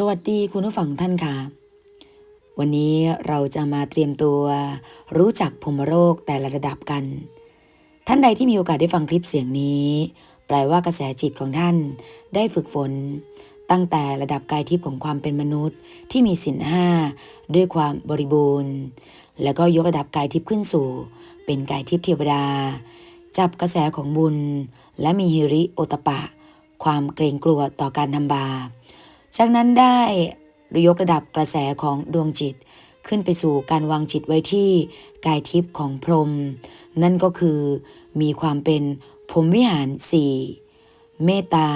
สวัสดีคุณผู้ฟังท่านค่ะ วันนี้เราจะมาเตรียมตัว รู้จักพมโรคแต่ละระดับกัน ท่านใดที่มีโอกาสได้ฟังคลิปเสียงนี้ แปลว่ากระแสจิตของท่านได้ฝึกฝน ตั้งแต่ระดับกายทิพย์ของความเป็นมนุษย์ที่มีสินห้าด้วยความบริบูรณ์ แล้วก็ยกระดับกายทิพย์ขึ้นสู่ เป็นกายทิพย์เทวดา จับกระแสของบุญ และมีฮิริโอตปะ ความเกรงกลัวต่อการทำบาป จากนั้นได้ยกระดับกระแสของดวงจิต ขึ้นไปสู่การวางจิตไว้ที่กายทิพย์ของพรหมนั่นก็คือมีความเป็นพรหมวิหารสี่เมตตา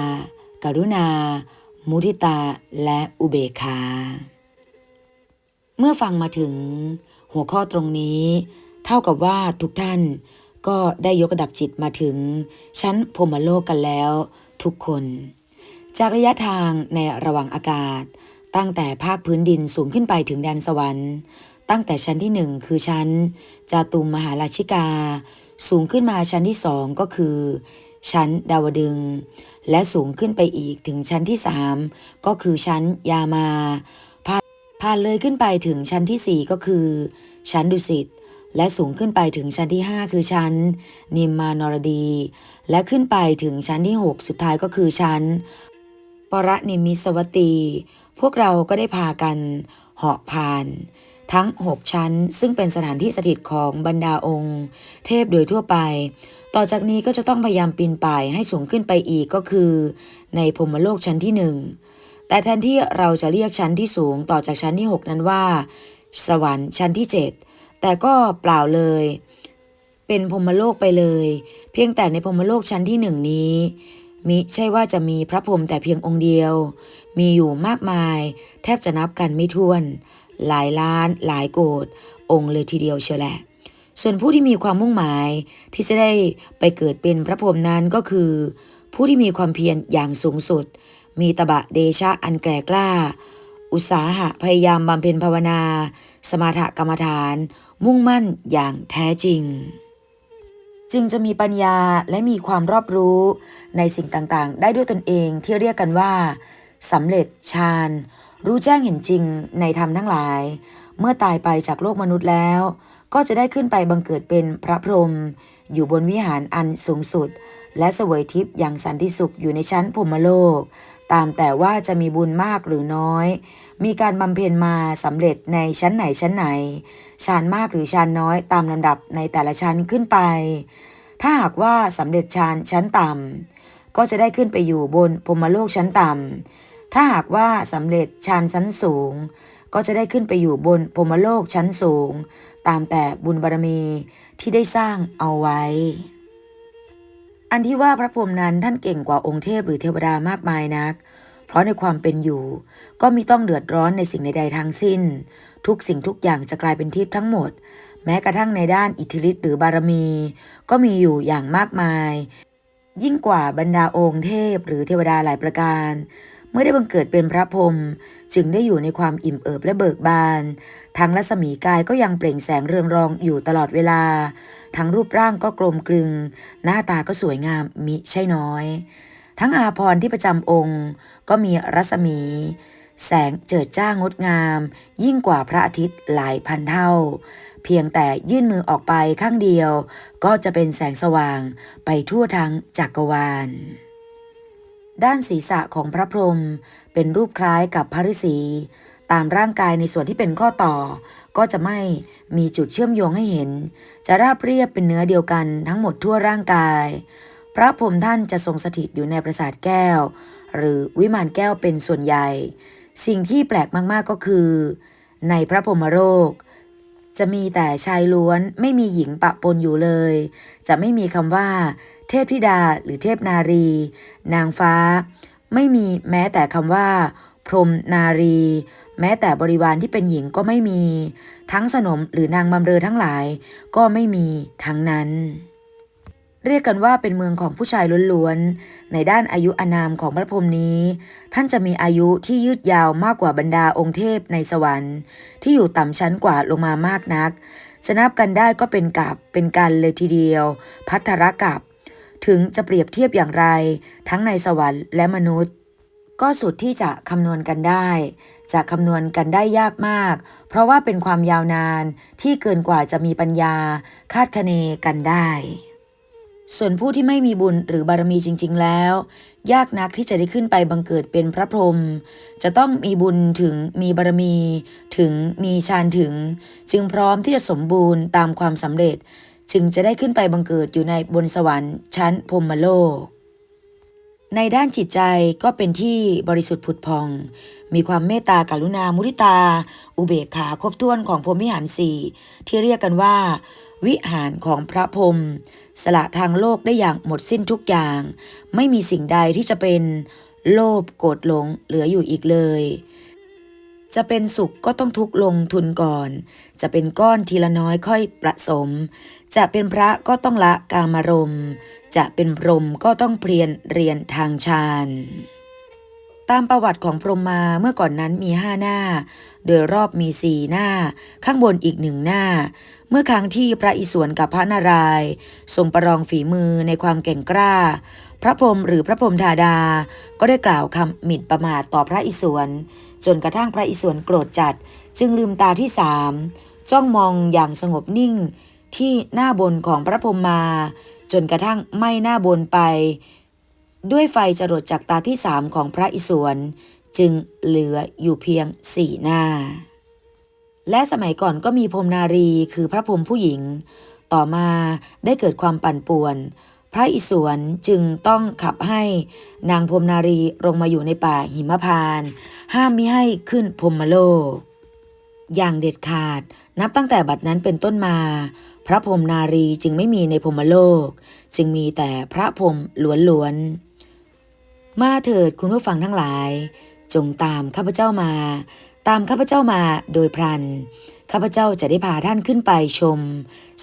กรุณา มุทิตาและอุเบกขาเมื่อฟังมาถึงหัวข้อตรงนี้ เท่ากับว่าทุกท่านก็ได้ยกระดับจิตมาถึงชั้นพรหมโลกกันแล้วทุกคน จากระยะทางในระหว่างอากาศ ตั้งแต่ภาคพื้นดินสูงขึ้นไปถึงแดนสวรรค์ ตั้งแต่ชั้นที่หนึ่งคือชั้นจาตุมมหาราชิกา สูงขึ้นมาชั้นที่สองก็คือ ชั้นดาวดึง และสูงขึ้นไปอีกถึงชั้นที่สามก็คือชั้นยามาผ่านผ่านเลยขึ้นไปถึงชั้นที่สี่ก็คือ ชั้นดุสิตและสูงขึ้นไปถึงชั้นที่ 5 คือชั้น นิมมานรดี และขึ้นไปถึงชั้นที่ 6 สุดท้ายก็คือชั้น ปรนิมิสวตี พวกเราก็ได้พากันเหาะผ่าน ทั้ง6ชั้นซึ่งเป็นสถานที่สถิตของบรรดาองค์ เทพโดยทั่วไป ต่อจากนี้ก็จะต้องพยายามปีนป่ายให้สูงขึ้นไปอีกก็คือ ในพรมโลกชั้นที่หนึ่งแต่แทนที่เราจะเรียกชั้นที่สูงต่อจากชั้นที่ 6 นั้นว่า สวรรค์ชั้นที่ 7 แต่ก็เปล่าเลย เป็นพรมโลกไปเลย เพียงแต่ในพรมโลกชั้นที่หนึ่งนี้ มิใช่ว่าจะมีพระพรหมแต่เพียงองค์เดียว มีอยู่มากมาย แทบจะนับกันไม่ถ้วน หลายล้าน หลายโกดองค์เลยทีเดียวเชียวแหละ ส่วนผู้ที่มีความมุ่งหมายที่จะได้ไปเกิดเป็นพระพรหมนั้นก็คือ ผู้ที่มีความเพียรอย่างสูงสุด มีตบะเดชะอันแกร่กล้า อุตสาหะพยายามบำเพ็ญภาวนา สมาถกรรมฐาน มุ่งมั่นอย่างแท้จริง จึงจะมีปัญญาและมีความรอบรู้ในสิ่งต่างๆ ได้ด้วยตนเองที่เรียกกันว่าสำเร็จฌานรู้แจ้งเห็นจริงในธรรมทั้งหลาย เมื่อตายไปจากโลกมนุษย์แล้ว ก็จะได้ขึ้นไปบังเกิดเป็นพระพรหมอยู่บนวิหารอันสูงสุด และเสวยทิพย์อย่างสันติสุขอยู่ในชั้นพรหมโลก ตามแต่ว่าจะมีบุญมากหรือน้อย มีการบำเพ็ญมาสำเร็จในชั้นไหนชั้นไหนฌานมากหรือฌานน้อยตามลำดับในแต่ละชั้นขึ้นไป ถ้าหากว่าสำเร็จฌานชั้นต่ำก็จะได้ขึ้นไปอยู่บนพรมโลกชั้นต่ำถ้าหากว่าสำเร็จฌานชั้นสูง ก็จะได้ขึ้นไปอยู่บนพรมโลกชั้นสูง ตามแต่บุญบารมีที่ได้สร้างเอาไว้ อันที่ว่าพระพรหมนั้นท่านเก่งกว่าองค์เทพหรือเทวดามากมายนัก ราะในความเป็นอยู่ ก็มีต้องเดือดร้อนในสิ่งใดๆทั้งสิ้น ทุกสิ่งทุกอย่างจะกลายเป็นทิพย์ทั้งหมด แม้กระทั่งในด้านอิทธิฤทธิ์หรือบารมี ก็มีอยู่อย่างมากมาย ยิ่งกว่าบรรดาองค์เทพหรือเทวดาหลายประการ เมื่อได้บังเกิดเป็นพระพรหมจึงได้อยู่ในความอิ่มเอิบและเบิกบาน ทั้งรัศมีกายก็ยังเปล่งแสงเรืองรองอยู่ตลอดเวลา ทั้งรูปร่างก็กลมกลึง หน้าตาก็สวยงามมิใช่น้อย ทั้งอาพรที่ประจำองค์ ก็มีรัศมี แสงเจิดจ้างดงาม ยิ่งกว่าพระอาทิตย์หลายพันเท่า เพียงแต่ยื่นมือออกไปข้างเดียว ก็จะเป็นแสงสว่างไปทั่วทั้งจักรวาล ด้านศีรษะของพระพรหมเป็นรูปคล้ายกับพระฤาษีตามร่างกายในส่วนที่เป็นข้อต่อ ก็จะไม่มีจุดเชื่อมโยงให้เห็น จะราบเรียบเป็นเนื้อเดียวกันทั้งหมดทั่วร่างกาย พระพรหมท่านจะทรงสถิตอยู่ในปราสาทแก้ว หรือวิมานแก้วเป็นส่วนใหญ่ สิ่งที่แปลกมากๆก็คือ ในพระพรหมโลกจะมีแต่ชายล้วนไม่มีหญิงปะปนอยู่เลย จะไม่มีคำว่า เทพธิดาหรือเทพนารี นางฟ้า ไม่มีแม้แต่คำว่า พรมนารี แม้แต่บริวารที่เป็นหญิงก็ไม่มี ทั้งสนมหรือนางบำเรอทั้งหลายก็ไม่มีทั้งนั้น เรียกกันว่าเป็นเมืองของผู้ชายล้วนๆ ในด้านอายุอานามของพระพรหมนี้ ท่านจะมีอายุที่ยืดยาวมากกว่าบรรดาองค์เทพในสวรรค์ ที่อยู่ต่ำชั้นกว่าลงมามากนัก จะนับกันได้ก็เป็นกับเป็นกันเลยทีเดียว พัทรกับ ถึงจะเปรียบเทียบอย่างไร ทั้งในสวรรค์และมนุษย์ ก็สุดที่จะคำนวณกันได้ จะคำนวณกันได้ยากมาก เพราะว่าเป็นความยาวนานที่เกินกว่าจะมีปัญญาคาดคะเนกันได้ ส่วนผู้ที่ไม่มีบุญหรือบารมีจริง ๆ แล้ว ยากนักที่จะได้ขึ้นไปบังเกิดเป็นพระพรหมจะต้องมีบุญถึงมีบารมี ถึงมีฌานถึง จึงพร้อมที่จะสมบูรณ์ตามความสำเร็จ จึงจะได้ขึ้นไปบังเกิดอยู่ในบนสวรรค์ชั้นพรหมโลก ในด้านจิตใจก็เป็นที่บริสุทธิ์ผุดพอง มีความเมตตากรุณามุทิตา อุเบกขาครบถ้วนของพรหมิหารสี่ที่เรียกกันว่า วิหารของพระพรหมสละทางโลกได้อย่างหมดสิ้นทุกอย่าง ไม่มีสิ่งใดที่จะเป็นโลภโกรธหลงเหลืออยู่อีกเลย จะเป็นสุขก็ต้องทุกลงทุนก่อน จะเป็นก้อนทีละน้อยค่อยประสม จะเป็นพระก็ต้องละกามารม จะเป็นพรมก็ต้องเพียรเรียนทางฌาน ตามประวัติของพรหมมาเมื่อก่อนนั้นมีห้าหน้า โดยรอบมีสี่หน้า ข้างบนอีกหนึ่งหน้า เมื่อครั้งที่พระอิศวรกับพระนารายณ์ทรงประลองฝีมือในความเก่งกล้า พระพรหมหรือพระพรหมธาดา ก็ได้กล่าวคำหมิ่นประมาทต่อพระอิศวรจนกระทั่งพระอิศวรโกรธจัด จึงลืมตาที่สามจ้องมองอย่างสงบนิ่งที่หน้าบนของพระพรหมมา จนกระทั่งไม้หน้าบนไป ด้วยไฟจรดจากตาที่สามของพระอิศวรจึงเหลืออยู่เพียงสี่หน้า และสมัยก่อนก็มีพรมนารีคือพระพรหมผู้หญิง ต่อมาได้เกิดความปั่นป่วน พระอิศวรจึงต้องขับให้นางพรมนารีลงมาอยู่ในป่าหิมพาน ห้ามมิให้ขึ้นพรหมโลก อย่างเด็ดขาดนับตั้งแต่บัดนั้นเป็นต้นมา พระพรหมนารีจึงไม่มีในพรมโลก จึงมีแต่พระพรหมล้วนๆ มาเถิดคุณผู้ฟังทั้งหลาย จงตามข้าพเจ้ามา ตามข้าพเจ้ามาโดยพลัน ข้าพเจ้าจะได้พาท่านขึ้นไปชม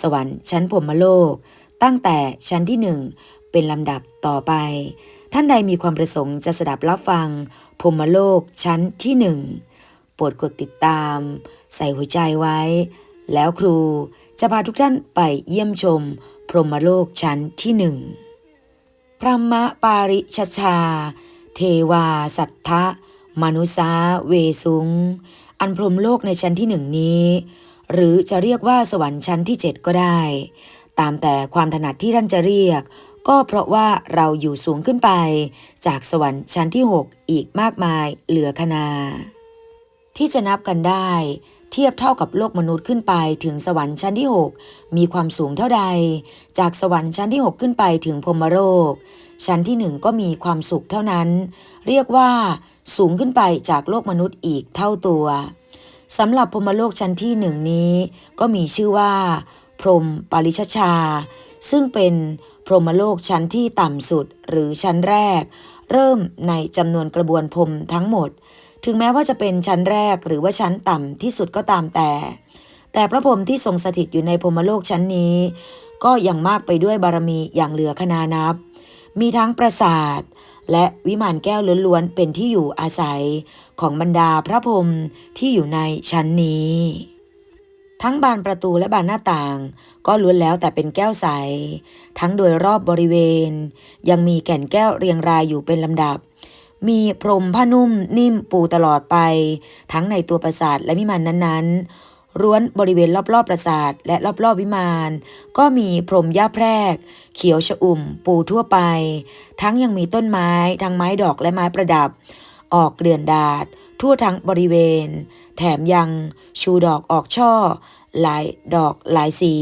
สวรรค์ชั้นพรมโลก ตั้งแต่ชั้นที่หนึ่งเป็นลำดับต่อไป ท่านใดมีความประสงค์จะสดับรับฟังพรมโลกชั้นที่หนึ่งโปรดกดติดตาม ใส่หัวใจไว้ แล้วครูจะพาทุกท่านไปเยี่ยมชม พรหมโลกชั้นที่หนึ่ง พระมะปาริชชา เทวาสัทธะมนุษาเวสุง อันพรมโลกในชั้นที่หนึ่งนี้ หรือจะเรียกว่าสวรรค์ชั้นที่เจ็ดก็ได้ ตามแต่ความถนัดที่ท่านจะเรียก ก็เพราะว่าเราอยู่สูงขึ้นไป จากสวรรค์ชั้นที่หกอีกมากมายเหลือคนาที่จะนับกันได้ เทียบเท่ากับโลกมนุษย์ขึ้นไปถึงสวรรค์ชั้นที่ 6 มีความสูงเท่าใด จากสวรรค์ชั้นที่ 6 ขึ้นไปถึงพรมโลกชั้นที่หนึ่งก็มีความสุขเท่านั้น เรียกว่า สูงขึ้นไปจากโลกมนุษย์อีกเท่าตัวสำหรับพรมโลกชั้นที่หนึ่งนี้ ก็มีชื่อว่า พรมปาริชชา ซึ่งเป็นพรหมโลกชั้นที่ต่ำสุดหรือชั้นแรก เริ่มในจำนวนกระบวนพรมทั้งหมด ถึงแม้ว่าจะเป็นชั้นแรกหรือว่าชั้นต่ำที่สุดก็ตามแต่ แต่พระพรหมที่ทรงสถิตอยู่ในพรมโลกชั้นนี้ ก็ยังมากไปด้วยบารมีอย่างเหลือคนานับ มีทั้งปราสาท และวิมานแก้วล้วนๆเป็นที่อยู่อาศัยของบรรดาพระพรหมที่อยู่ในชั้นนี้ ทั้งบานประตูและบานหน้าต่าง ก็ล้วนแล้วแต่เป็นแก้วใส ทั้งโดยรอบบริเวณ ยังมีแก่นแก้วเรียงรายอยู่เป็นลำดับ มีพรมผ้านุ่มนิ่มปูตลอดไป ทั้งในตัวปราสาทและวิมานนั้นๆร้วนบริเวณรอบๆปราสาทและรอบๆวิมาน ก็มีพรมหญ้าแพรก เขียวชอุ่ม ปูทั่วไป ทั้งยังมีต้นไม้ทั้งไม้ดอกและไม้ประดับ ออกเกลื่อนดาด ทั่วทั้งบริเวณ แถมยังชูดอกออกช่อหลายดอกหลายสี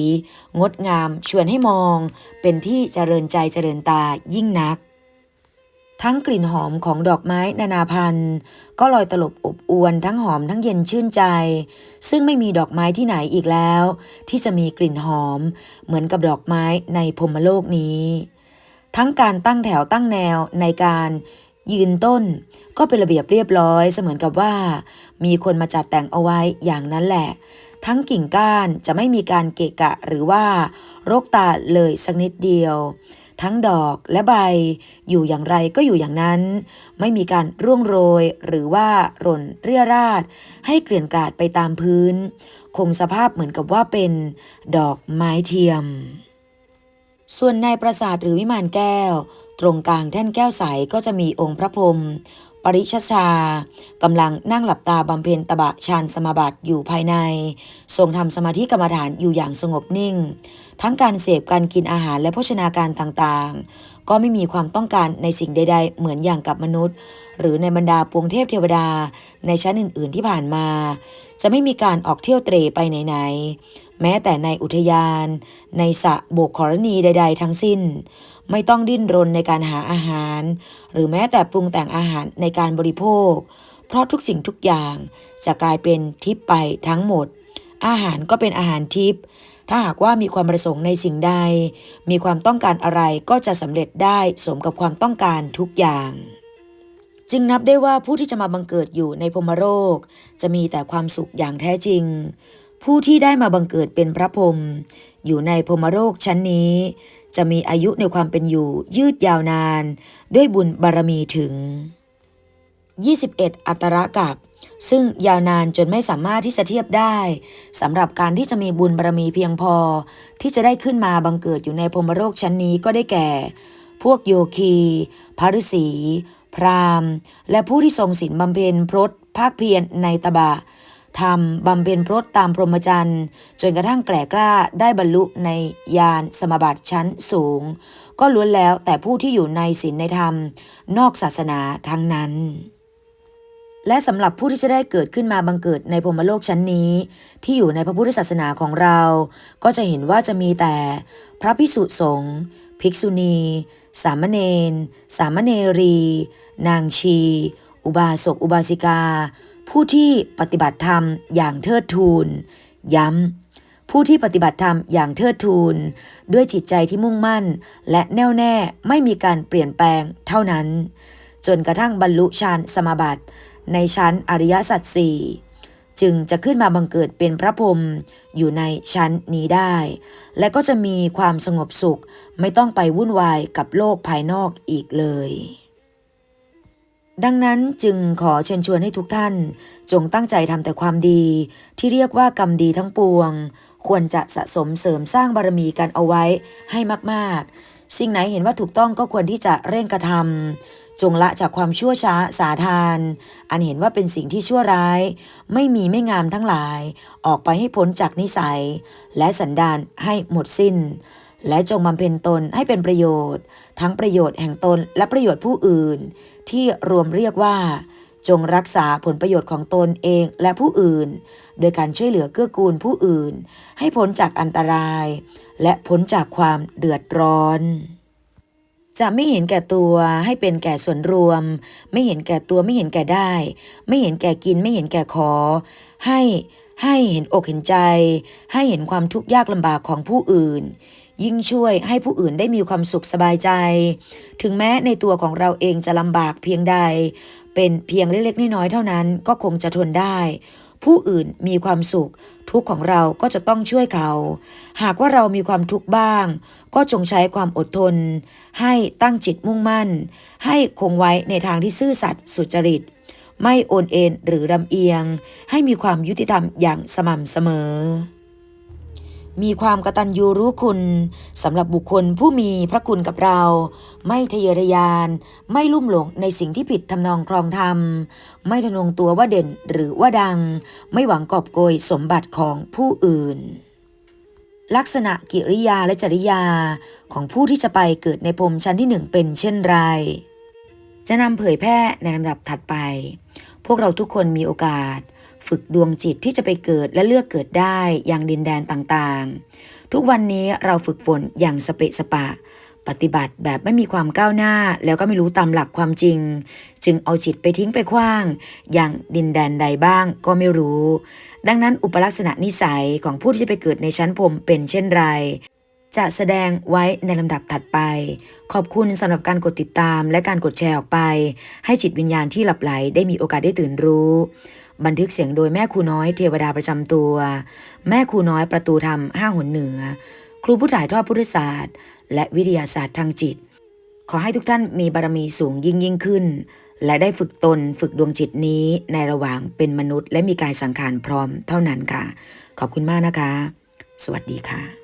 งดงามชวนให้มอง เป็นที่เจริญใจเจริญตายิ่งนัก ทั้งกลิ่นหอมของดอกไม้นานาพันธุ์ ก็ลอยตลบอบอวนทั้งหอมทั้งเย็นชื่นใจ ซึ่งไม่มีดอกไม้ที่ไหนอีกแล้ว ที่จะมีกลิ่นหอม เหมือนกับดอกไม้ในพรมโลกนี้ ทั้งการตั้งแถวตั้งแนวในการยืนต้น ก็เป็นระเบียบเรียบร้อยเสมือนกับว่า มีคนมาจัดแต่งเอาไว้อย่างนั้นแหละ ทั้งกิ่งก้านจะไม่มีการเกะกะหรือว่ารกตาเลยสักนิดเดียว ทั้งดอกและใบ อยู่อย่างไรก็อยู่อย่างนั้น ไม่มีการร่วงโรยหรือว่าหล่นเรี่ยราดให้เกลื่อนกลาดไปตามพื้น คงสภาพเหมือนกับว่าเป็นดอกไม้เทียม ส่วนในปราสาทหรือวิมานแก้ว ตรงกลางแท่นแก้วใสก็จะมีองค์พระพรหม ปริชชากำลังนั่งหลับตาบำเพ็ญตบะฌานสมาบัติอยู่ภายใน ทรงทำสมาธิกรรมฐานอยู่อย่างสงบนิ่ง ทั้งการเสพการกินอาหารและโภชนาการต่างๆ ก็ไม่มีความต้องการในสิ่งใด ๆ เหมือนอย่างกับมนุษย์ หรือในบรรดาปวงเทพเทวดาในชั้นอื่น ๆ ที่ผ่านมา จะไม่มีการออกเที่ยวเตร่ไปไหนๆ แม้แต่ในอุทยาน ในสระโบกขรณีใด ๆ ทั้งสิ้น ไม่ต้องดิ้นรนในการหาอาหาร หรือแม้แต่ปรุงแต่งอาหารในการบริโภค เพราะทุกสิ่งทุกอย่างจะกลายเป็นทิพย์ไปทั้งหมด อาหารก็เป็นอาหารทิพย์ถ้าหากว่ามีความประสงค์ในสิ่งใด มีความต้องการอะไรก็จะสำเร็จได้สมกับความต้องการทุกอย่าง จึงนับได้ว่าผู้ที่จะมาบังเกิดอยู่ในพรหมโลกจะมีแต่ความสุขอย่างแท้จริง ผู้ที่ได้มาบังเกิดเป็นพระพรหมอยู่ในพรหมโลกชั้นนี้ จะมีอายุในความเป็นอยู่ยืดยาวนาน ด้วยบุญบารมีถึง 21 อัตรากับ ซึ่งยาวนานจนไม่สามารถที่จะเทียบได้สำหรับการที่จะมีบุญบารมีเพียงพอ ที่จะได้ขึ้นมาบังเกิดอยู่ในพรหมโลกชั้นนี้ก็ได้แก่ พวกโยคีพระฤาษีพราหมณ์ และผู้ที่ทรงศีลบำเพ็ญพรตภาคเพียรในตบะ ทำบำเพ็ญพรตตามพรหมจรรย์จนกระทั่งแกล่กล้าได้บรรลุในยานสมบัติชั้นสูง ก็ล้วนแล้วแต่ผู้ที่อยู่ในศีลในธรรม นอกศาสนาทั้งนั้น และสำหรับผู้ที่จะได้เกิดขึ้นมาบังเกิดในพรมโลกชั้นนี้ ที่อยู่ในพระพุทธศาสนาของเรา ก็จะเห็นว่าจะมีแต่ พระภิกษุสงฆ์ภิกษุณี สามเณร สามเณรี นางชี อุบาสก อุบาสิกา ผู้ที่ปฏิบัติธรรมอย่างเทิดทูน ย้ำ ผู้ที่ปฏิบัติธรรมอย่างเทิดทูน ด้วยจิตใจที่มุ่งมั่น และแน่วแน่ไม่มีการเปลี่ยนแปลงเท่านั้น จนกระทั่งบรรลุฌานสมาบัติ ในชั้นอริยสัจสี่จึงจะขึ้นมาบังเกิดเป็นพระพรหมอยู่ในชั้นนี้ได้ และก็จะมีความสงบสุขไม่ต้องไปวุ่นวายกับโลกภายนอกอีกเลย ดังนั้นจึงขอเชิญชวนให้ทุกท่าน จงตั้งใจทำแต่ความดี ที่เรียกว่ากรรมดีทั้งปวง ควรจะสะสมเสริมสร้างบารมีกันเอาไว้ให้มากๆ สิ่งไหนเห็นว่าถูกต้องก็ควรที่จะเร่งกระทำจงละจากความชั่วช้าสาทาน อันเห็นว่าเป็นสิ่งที่ชั่วร้าย ไม่มีไม่งามทั้งหลาย ออกไปให้พ้นจากนิสัย และสันดานให้หมดสิ้น และจงบำเพ็ญตนให้เป็นประโยชน์ ทั้งประโยชน์แห่งตนและประโยชน์ผู้อื่น ที่รวมเรียกว่า จงรักษาผลประโยชน์ของตนเองและผู้อื่น โดยการช่วยเหลือเกื้อกูลผู้อื่น ให้พ้นจากอันตราย และพ้นจากความเดือดร้อนจะไม่เห็นแก่ตัวให้เป็นแก่ส่วนรวม ไม่เห็นแก่ตัวไม่เห็นแก่ได้ ไม่เห็นแก่กินไม่เห็นแก่ขอ ให้ ให้เห็นอกเห็นใจ ให้เห็นความทุกข์ยากลำบากของผู้อื่น ยิ่งช่วยให้ผู้อื่นได้มีความสุขสบายใจ ถึงแม้ในตัวของเราเองจะลำบากเพียงใด เป็นเพียงเล็กๆน้อยๆเท่านั้นก็คงจะทนได้ ผู้อื่นมีความสุข ทุกของเราก็จะต้องช่วยเขา หากว่าเรามีความทุกข์บ้าง ก็จงใช้ความอดทน ให้ตั้งจิตมุ่งมั่น ให้คงไว้ในทางที่ซื่อสัตย์สุจริต ไม่โอนเอ็นหรือลำเอียง ให้มีความยุติธรรมอย่างสม่ำเสมอ มีความกตัญญูรู้คุณสำหรับบุคคลผู้มีพระคุณกับเรา ไม่ทะเยอทะยาน ไม่ลุ่มหลงในสิ่งที่ผิดทำนองครองธรรม ไม่ทะนงตัวว่าเด่นหรือว่าดัง ไม่หวังกอบโกยสมบัติของผู้อื่นลักษณะกิริยาและจริยาของผู้ที่จะไปเกิดในพรมชั้นที่หนึ่งเป็นเช่นไร จะนำเผยแพร่ในลำดับถัดไป พวกเราทุกคนมีโอกาส ฝึกดวงจิตที่จะไปเกิดและเลือกเกิดได้อย่างดินแดนต่างๆ ทุกวันนี้เราฝึกฝนอย่างสเปะสปะ ปฏิบัติแบบไม่มีความก้าวหน้า แล้วก็ไม่รู้ตามหลักความจริง จึงเอาจิตไปทิ้งไปขว้าง อย่างดินแดนใดบ้างก็ไม่รู้ ดังนั้นอุปลักษณะนิสัยของผู้ที่จะไปเกิดในชั้นพรมเป็นเช่นไร จะแสดงไว้ในลำดับถัดไป ขอบคุณสำหรับการกดติดตามและการกดแชร์ออกไป ให้จิตวิญญาณที่หลับไหลได้มีโอกาสได้ตื่นรู้ บันทึกเสียงโดยแม่ครูน้อยเทวดาประจำตัว แม่ครูน้อยประตูธรรมห้าหนเหนือ ครูผู้ถ่ายทอดพุทธศาสตร์ และวิทยาศาสตร์ทางจิต ขอให้ทุกท่านมีบารมีสูงยิ่งยิ่งขึ้น และได้ฝึกตนฝึกดวงจิตนี้ในระหว่างเป็นมนุษย์ และมีกายสังขารพร้อมเท่านั้นค่ะ ขอบคุณมากนะคะ สวัสดีค่ะ